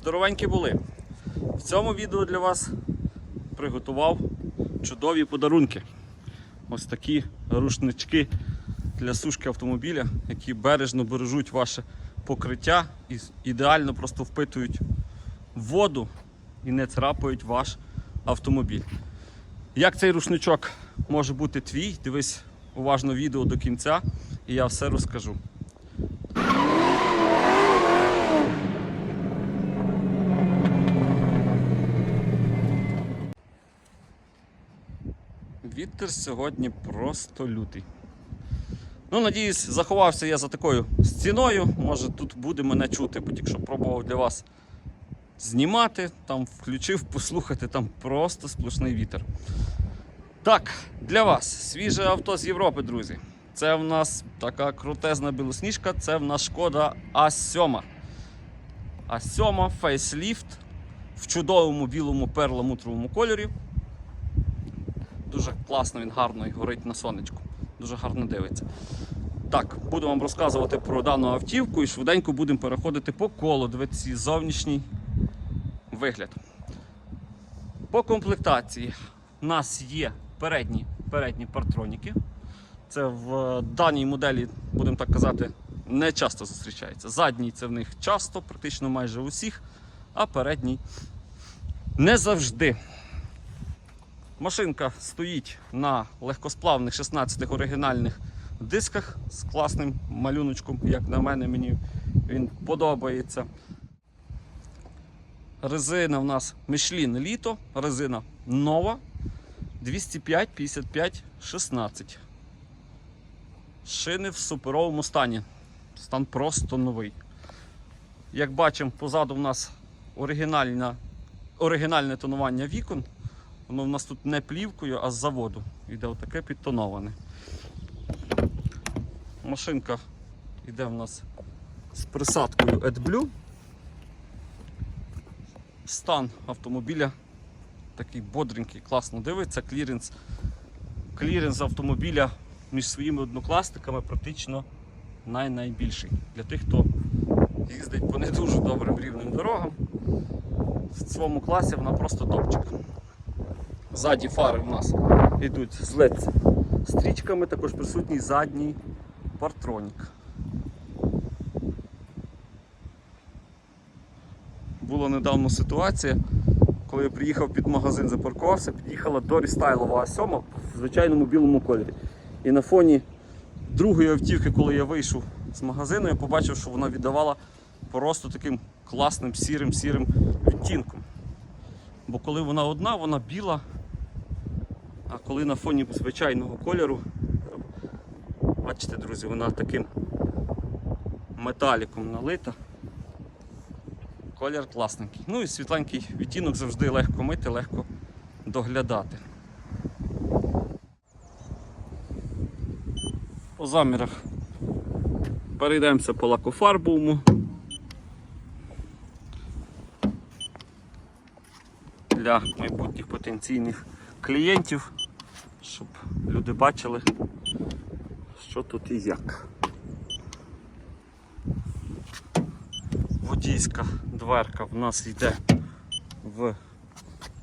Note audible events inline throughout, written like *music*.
Здоровенькі були. В цьому відео для вас приготував чудові подарунки. Ось такі рушнички для сушки автомобіля, які бережно бережуть ваше покриття і ідеально просто впитують воду і не царапають ваш автомобіль. Як цей рушничок може бути твій? Дивись уважно відео до кінця, і я все розкажу. Вітер сьогодні просто лютий. Ну, надіюсь, заховався я за такою стіною. Може тут буде мене чути, бо тільки що пробував для вас знімати, там включив, послухати, там просто сплошний вітер. Так, для вас свіже авто з Європи, друзі. Це в нас така крутезна білосніжка, це в нас шкода А7. А7 фейсліфт в чудовому білому перламутровому кольорі. Дуже класно, він гарно і горить на сонечку. Дуже гарно дивиться. Так, буду вам розказувати про дану автівку і швиденько будемо переходити по колу, дивитися зовнішній вигляд. По комплектації у нас є передні, передні партроніки. Це в даній моделі, будемо так казати, не часто зустрічається. Задній це в них часто, практично майже у всіх, а передній не завжди. Машинка стоїть на легкосплавних 16 оригінальних дисках з класним малюночком, як на мене, мені він подобається. Резина в нас Michelin літо, резина нова 205 55 16. Шини в суперовому стані. Стан просто новий. Як бачимо, позаду в нас оригінальне тонування вікон. Воно в нас тут не плівкою, а з заводу. Йде отаке підтоноване. Машинка йде в нас з присадкою AdBlue. Стан автомобіля такий бодренький, класно дивиться. Кліренс, кліренс автомобіля між своїми однокласниками практично най-найбільший. Для тих, хто їздить по не дуже добрим рівним дорогам. В своєму класі вона просто топчик. Ззаді фари в нас йдуть з LED стрічками, також присутній задній партронік. Була недавно ситуація, коли я приїхав під магазин, запаркувався, під'їхала до рестайлова А7 в звичайному білому кольорі. І на фоні другої автівки, коли я вийшов з магазину, я побачив, що вона віддавала просто таким класним сірим-сірим відтінком. Бо коли вона одна, вона біла, а коли на фоні звичайного кольору, бачите, друзі, вона таким металіком налита. Колір класненький. Ну і світленький відтінок завжди легко мити, легко доглядати. По замірах перейдемося по лакофарбовому. Для майбутніх потенційних клієнтів, люди бачили, що тут і як. Водійська дверка в нас йде в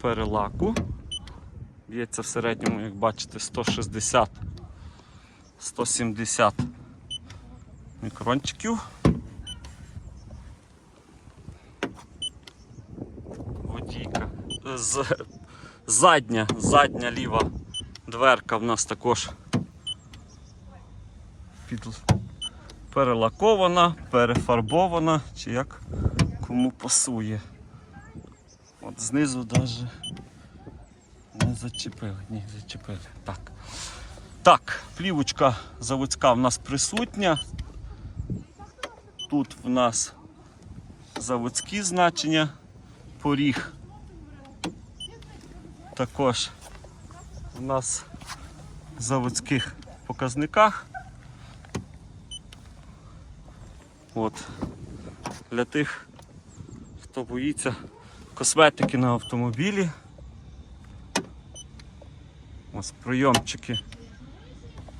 перелаку. Б'ється в середньому, як бачите, 160 170 мікрончиків. Водійка. З... Задня, задня ліва дверка в нас також під... перелакована, перефарбована, чи як кому пасує. От знизу навіть не зачепили. Ні, зачепили. Так. Так, плівочка заводська в нас присутня. Тут в нас заводські значення, поріг. Також в нас в заводських показниках. От. Для тих, хто боїться косметики на автомобілі. Ось прийомчики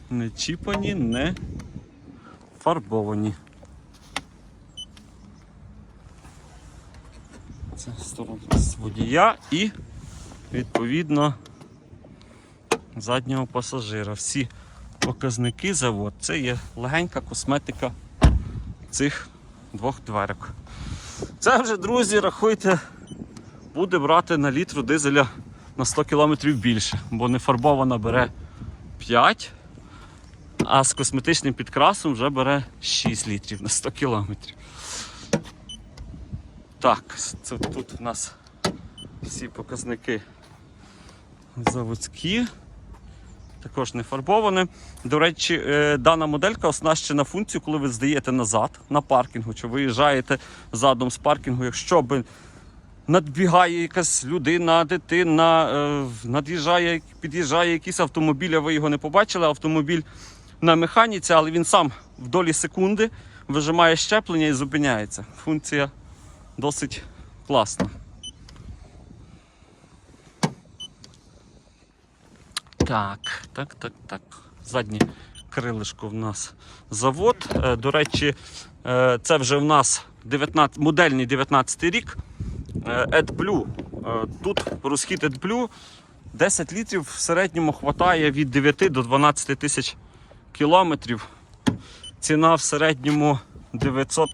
не чіпані, не фарбовані. Це сторона з водія і відповідно заднього пасажира. Всі показники завод. Це є легенька косметика цих двох дверок. Це вже, друзі, рахуйте, буде брати на літру дизеля на 100 км більше, бо не фарбована бере 5, а з косметичним підкрасом вже бере 6 літрів на 100 км. Так, це тут у нас всі показники заводські. Також не фарбоване. До речі, е, дана моделька оснащена функцією, коли ви здаєте назад на паркінгу, чи виїжджаєте задом з паркінгу, якщо би надбігає якась людина, дитина, е, над'їжджає, під'їжджає якийсь автомобіль, а ви його не побачили. Автомобіль на механіці, але він сам в долі секунди вижимає щеплення і зупиняється. Функція досить класна. Так, так, так, так. Заднє крилишко в нас завод. Е, До речі, е, це вже в нас 19, модельний 19 рік. Е, AdBlue. Тут розхід AdBlue 10 літрів в середньому хватає від 9 до 12 тисяч кілометрів. Ціна в середньому 900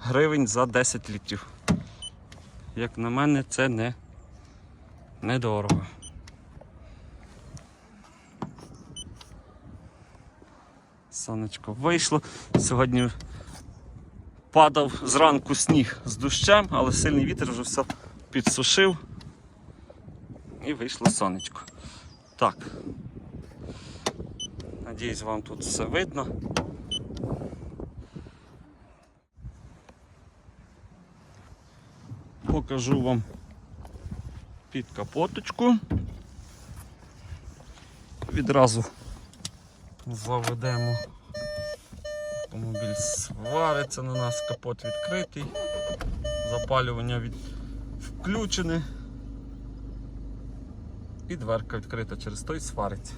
гривень за 10 літрів. Як на мене, це не недорого. Сонечко вийшло. Сьогодні падав зранку сніг з дощем, але сильний вітер вже все підсушив. І вийшло сонечко. Так. Надіюсь, вам тут все видно. Покажу вам під капоточку. Відразу заведемо. Автомобіль свариться на нас, капот відкритий, запалювання від... включене. І дверка відкрита через той свариться.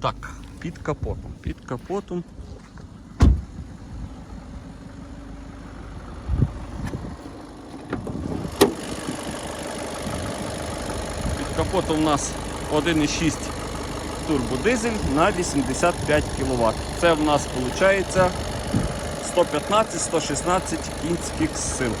Так, під капотом. Під капотом. Під капотом у нас 1,6 турбодизель на 85 кВт. Це в нас виходить 115-116 кінських сил.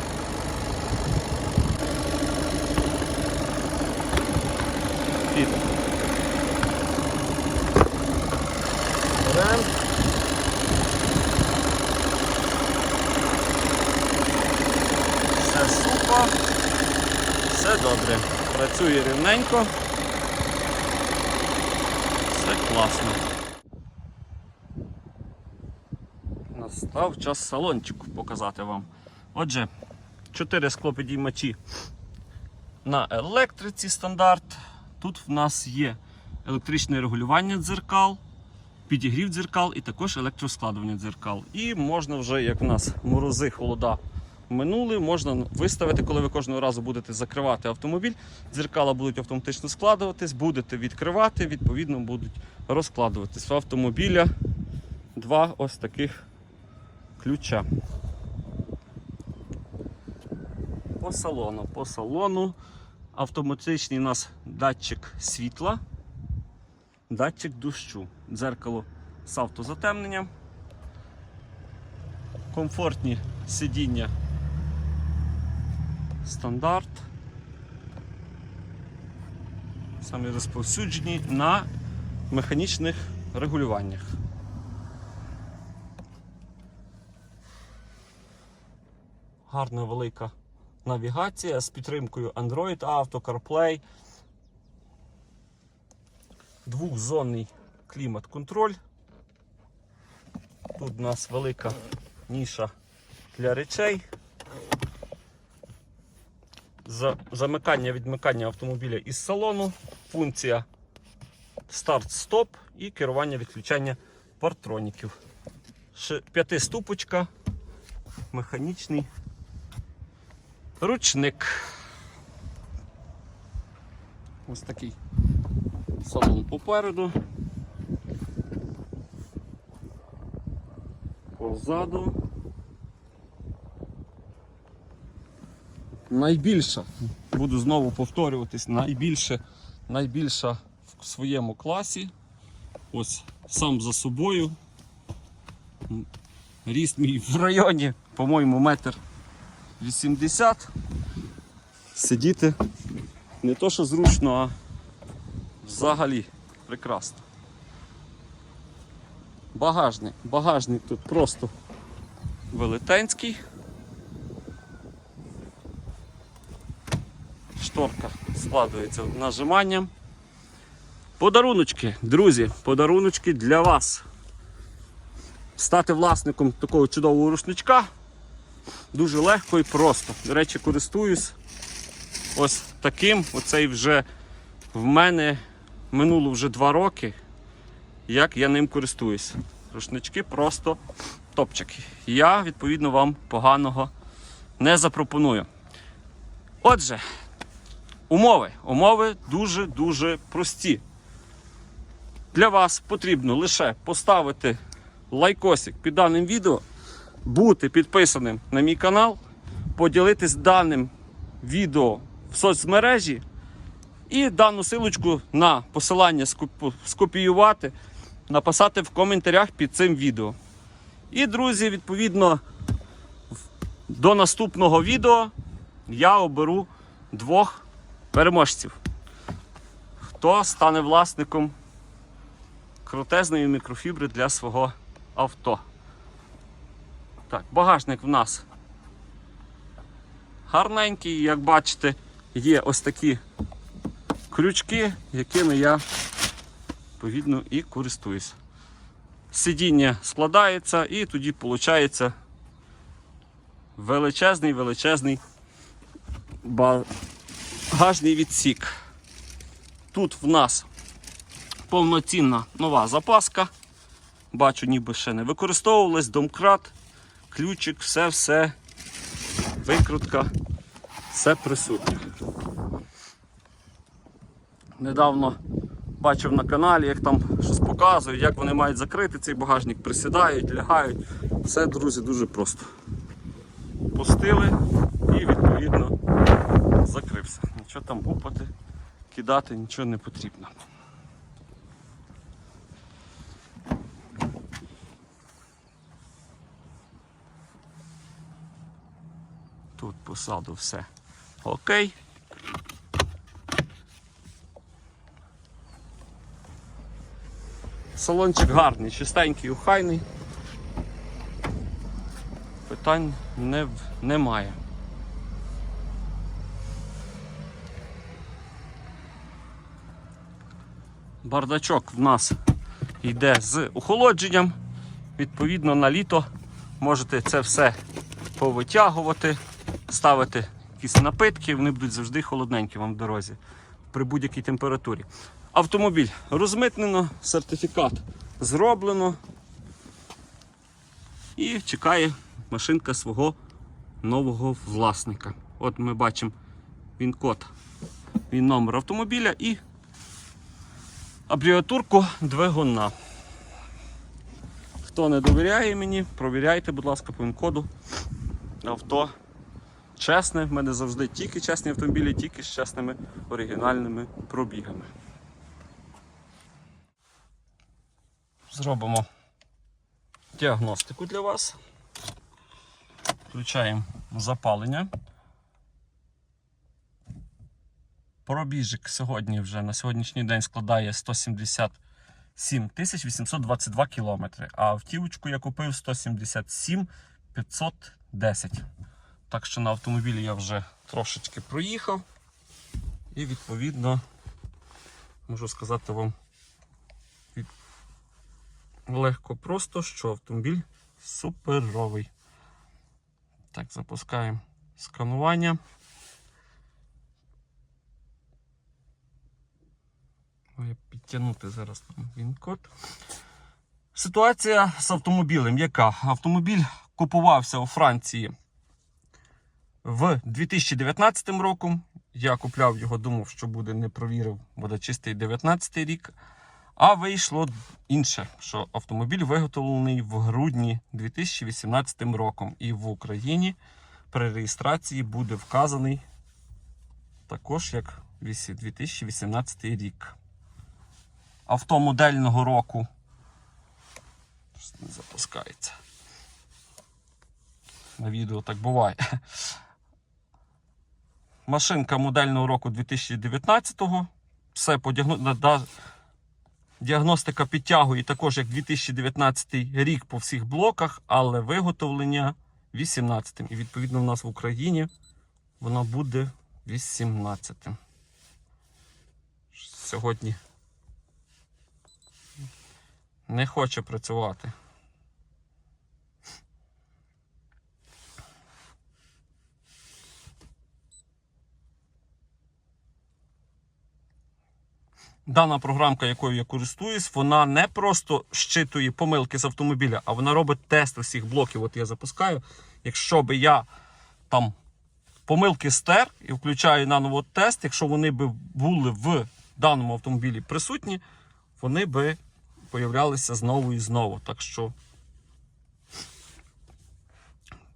Все супа, все добре. Працює рівненько. Класно. Настав час салончик показати вам. Отже, 4 склопідіймачі на електриці стандарт. Тут в нас є електричне регулювання дзеркал, підігрів дзеркал і також електроскладування дзеркал. І можна вже, як в нас морози, холода минули, можна виставити, коли ви кожного разу будете закривати автомобіль. Дзеркала будуть автоматично складуватись, будете відкривати, відповідно будуть розкладуватись. В автомобіля два ось таких ключа. По салону. По салону автоматичний у нас датчик світла, датчик дощу, дзеркало з автозатемненням, комфортні сидіння стандарт. Самі розповсюджені на механічних регулюваннях. Гарна велика навігація з підтримкою Android Auto, CarPlay. Двохзонний клімат-контроль. Тут у нас велика ніша для речей. За- Замикання відмикання автомобіля із салону, функція старт-стоп і керування відключання партроніків. П'ятиступочка, механічний ручник. Ось такий салон попереду. Позаду. Найбільша, буду знову повторюватись, найбільше, найбільша в своєму класі. Ось сам за собою. Ріст мій в районі, по-моєму, метр 80. Сидіти не то, що зручно, а взагалі прекрасно. Багажник. Багажник тут просто велетенський. Шторка складується нажиманням. Подаруночки, друзі, подаруночки для вас. Стати власником такого чудового рушничка дуже легко і просто. До речі, користуюсь ось таким. Оцей вже в мене минуло вже два роки, як я ним користуюсь. Рушнички просто топчики. Я, відповідно, вам поганого не запропоную. Отже, умови. Умови дуже-дуже прості. Для вас потрібно лише поставити лайкосик під даним відео, бути підписаним на мій канал, поділитись даним відео в соцмережі і дану силочку на посилання скопіювати, написати в коментарях під цим відео. І, друзі, відповідно, до наступного відео я оберу двох переможців. Хто стане власником крутезної мікрофібри для свого авто. Так, багажник в нас гарненький, як бачите, є ось такі крючки, якими я відповідно і користуюсь. Сидіння складається і тоді виходить величезний величезний багажний відсік. Тут в нас повноцінна нова запаска. Бачу, ніби ще не використовувалась, домкрат, ключик, все-все, викрутка, все присутнє. Недавно бачив на каналі, як там щось показують, як вони мають закрити цей багажник, присідають, лягають. Все, друзі, дуже просто. Пустили і відповідно закрився. Нічого там гупати, кидати, нічого не потрібно. Тут посаду все окей. Салончик гарний, чистенький, ухайний. Питань не, немає. Бардачок в нас йде з охолодженням. Відповідно, на літо можете це все повитягувати, ставити якісь напитки, вони будуть завжди холодненькі вам в дорозі при будь-якій температурі. Автомобіль розмитнено, сертифікат зроблено. І чекає машинка свого нового власника. От ми бачимо він код, він номер автомобіля і абріатурку двигуна. Хто не довіряє мені, провіряйте, будь ласка, по він-коду. Авто чесне, в мене завжди тільки чесні автомобілі, тільки з чесними оригінальними пробігами. Зробимо діагностику для вас. Включаємо запалення. Пробіжик сьогодні вже на сьогоднішній день складає 177 822 кілометри. А автівочку я купив 177 510. Так що на автомобілі я вже трошечки проїхав. І відповідно можу сказати вам легко просто, що автомобіль суперовий. Так, запускаємо сканування. Маю підтягнути зараз там він код. Ситуація з автомобілем яка? Автомобіль купувався у Франції в 2019 році. Я купляв його, думав, що буде не провірив, буде чистий 19 рік. А вийшло інше, що автомобіль виготовлений в грудні 2018 роком. І в Україні при реєстрації буде вказаний також як вісі- 2018 рік. Авто модельного року. Не запускається. На відео так буває. Машинка модельного року 2019-го. Все по діагно... да- діагностика підтягує також як 2019 рік по всіх блоках, але виготовлення 18 І відповідно в нас в Україні воно буде 18 Сьогодні не хоче працювати. Дана програмка, якою я користуюсь, вона не просто щитує помилки з автомобіля, а вона робить тест усіх блоків. От я запускаю. Якщо би я там помилки стер і включаю наново тест, якщо вони би були в даному автомобілі присутні, вони би появлялися знову і знову. Так що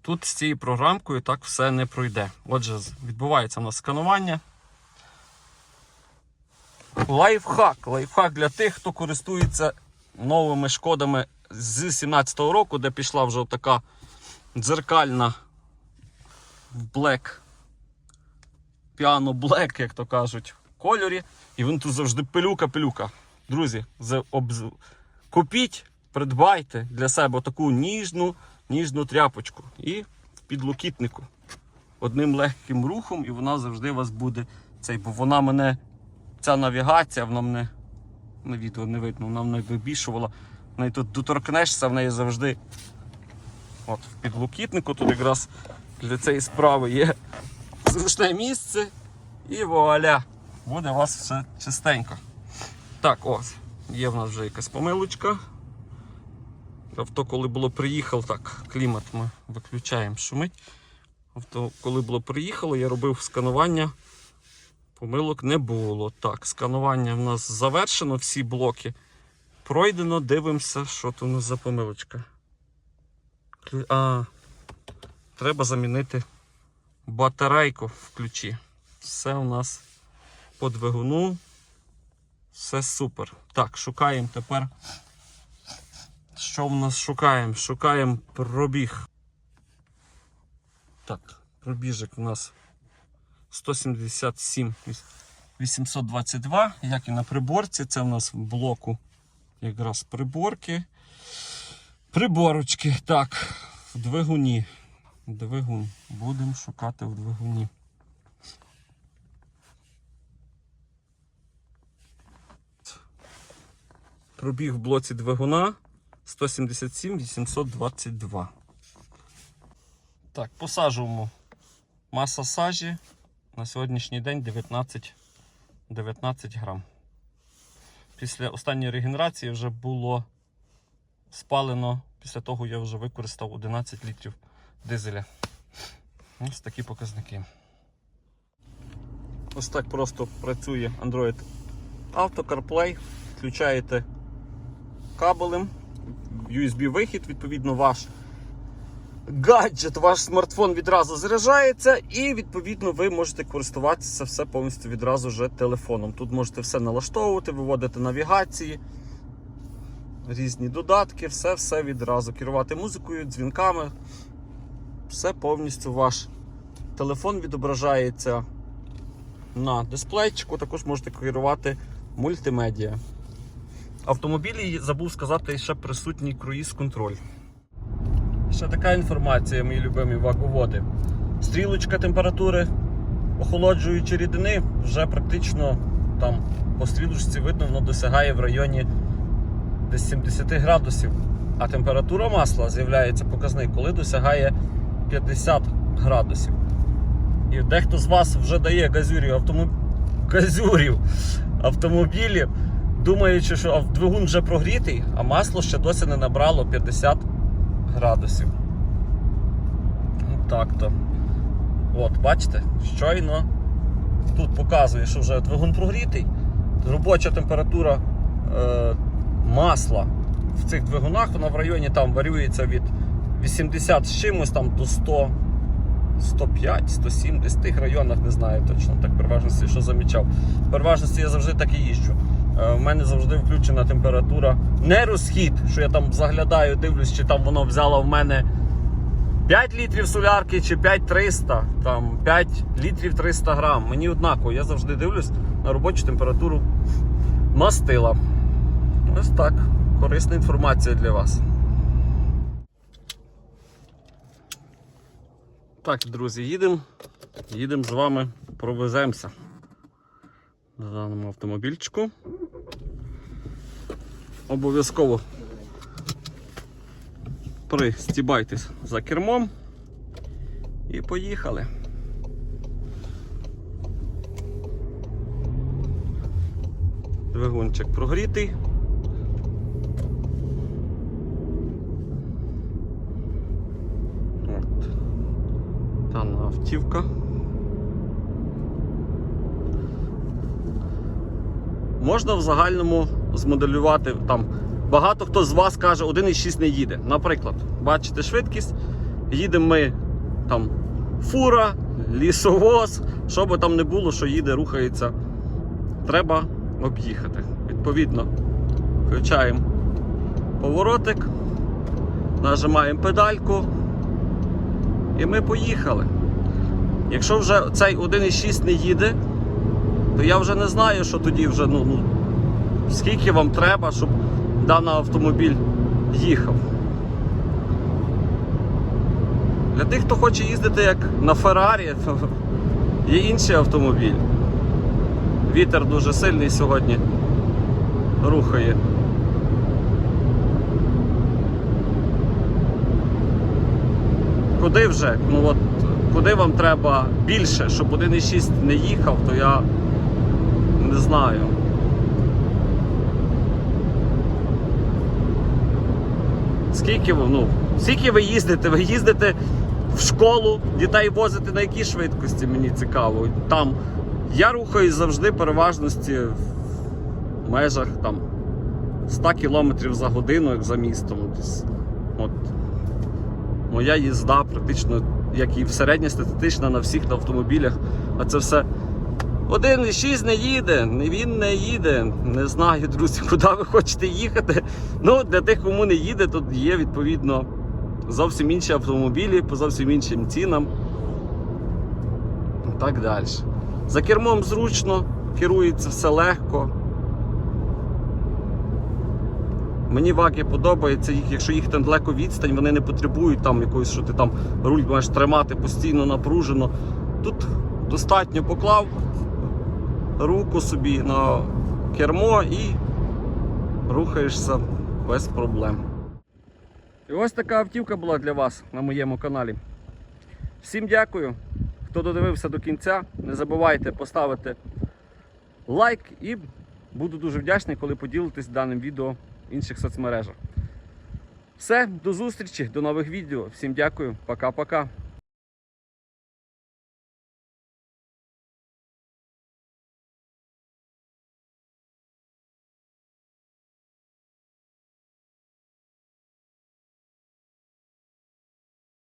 тут з цією програмкою так все не пройде. Отже, відбувається у нас сканування. Лайфхак. Лайфхак для тих, хто користується новими шкодами з 17-го року, де пішла вже така дзеркальна в Black, Piano Black, як то кажуть, кольорі. І він тут завжди пилюка-пилюка. Друзі, купіть, придбайте для себе таку ніжну, ніжну тряпочку. І в підлокітнику. Одним легким рухом, і вона завжди у вас буде цей, бо вона мене ця навігація, вона мене на відео не видно, вона мене вибішувала. В неї тут доторкнешся, в неї завжди от в підлокітнику тут якраз для цієї справи є зручне місце і вуаля, буде у вас все чистенько. Так, ось, є в нас вже якась помилочка. Авто, коли було приїхало, так, клімат ми виключаємо, шумить. Авто, коли було приїхало, я робив сканування. Помилок не було. Так, сканування в нас завершено, всі блоки. Пройдено, дивимося, що тут у нас за помилочка. А, треба замінити батарейку в ключі. Все у нас по двигуну. Все супер. Так, шукаємо тепер. Що в нас шукаємо? Шукаємо пробіг. Так, пробіжок у нас 177 822, як і на приборці. Це в нас в блоку якраз приборки. Приборочки. Так, в двигуні. Двигун. Будемо шукати в двигуні. Пробіг в блоці двигуна 177 822. Так, посаджуємо маса сажі на сьогоднішній день 19, 19 грам. Після останньої регенерації вже було спалено, після того я вже використав 11 літрів дизеля. Ось такі показники. Ось так просто працює Android Auto CarPlay. Включаєте кабелем, USB-вихід, відповідно, ваш гаджет, ваш смартфон відразу заряджається, і відповідно ви можете користуватися все повністю відразу вже телефоном. Тут можете все налаштовувати, виводити навігації, різні додатки, все-все відразу. Керувати музикою, дзвінками. Все повністю ваш телефон відображається на дисплейчику, також можете керувати мультимедіа. Автомобілі забув сказати, ще присутній круїз-контроль. Ще така інформація, мої любимі ваговоди. Стрілочка температури охолоджуючої рідини вже практично там по стрілочці видно, воно досягає в районі десь 70 градусів. А температура масла з'являється показник, коли досягає 50 градусів. І дехто з вас вже дає газюрів, автомоб... газюрів автомобілів, думаючи, що двигун вже прогрітий, а масло ще досі не набрало 50 градусів. Ну, Так то. От, бачите, щойно тут показує, що вже двигун прогрітий. Робоча температура е, масла в цих двигунах, вона в районі там варюється від 80 з чимось там до 100 105, 107, десь в тих районах не знаю точно. Так переважності, що замічав. Переважності я завжди так і їжджу. Е, У мене завжди включена температура. Не розхід, що я там заглядаю, дивлюсь, чи там воно взяло в мене 5 літрів солярки чи 5300, там 5 літрів 300 грам. Мені однаково, я завжди дивлюсь на робочу температуру мастила. Ось так. Корисна інформація для вас. Так, друзі, їдемо. Їдемо з вами, провеземося на даному автомобільчику. Обов'язково пристібайтесь за кермом і поїхали. Двигунчик прогрітий. От. Дана автівка. Можна в загальному змоделювати там. Багато хто з вас каже, 1,6 не їде. Наприклад, бачите швидкість, їдемо ми там фура, лісовоз, що би там не було, що їде, рухається. Треба об'їхати. Відповідно, включаємо поворотик, нажимаємо педальку. І ми поїхали. Якщо вже цей 1,6 не їде, то я вже не знаю, що тоді вже, ну, ну скільки вам треба, щоб даний автомобіль їхав. Для тих, хто хоче їздити як на Феррарі, то *laughs* є інший автомобіль. Вітер дуже сильний сьогодні рухає. Куди вже? Ну от куди вам треба більше, щоб 1,6 не їхав, то я не знаю. Скільки ну, скільки ви їздите? Ви їздите в школу, дітей возите на якій швидкості, мені цікаво. Там я рухаюсь завжди переважності в межах там 100 км за годину, як за містом. От. Моя їзда практично, як і середньостатистична на всіх автомобілях, а це все. Один і шість не їде, він не їде. Не знаю, друзі, *laughs* куди ви хочете їхати. Ну, для тих, кому не їде, тут є відповідно зовсім інші автомобілі по зовсім іншим цінам. І так далі. За кермом зручно, керується все легко. Мені ваги подобається, їх, якщо їхати на далеку відстань, вони не потребують там якоїсь, що ти там руль маєш тримати постійно напружено. Тут достатньо поклав руку собі на кермо і рухаєшся без проблем. І ось така автівка була для вас на моєму каналі. Всім дякую, хто додивився до кінця. Не забувайте поставити лайк і буду дуже вдячний, коли поділитесь даним відео в інших соцмережах. Все, до зустрічі, до нових відео. Всім дякую, пока-пока.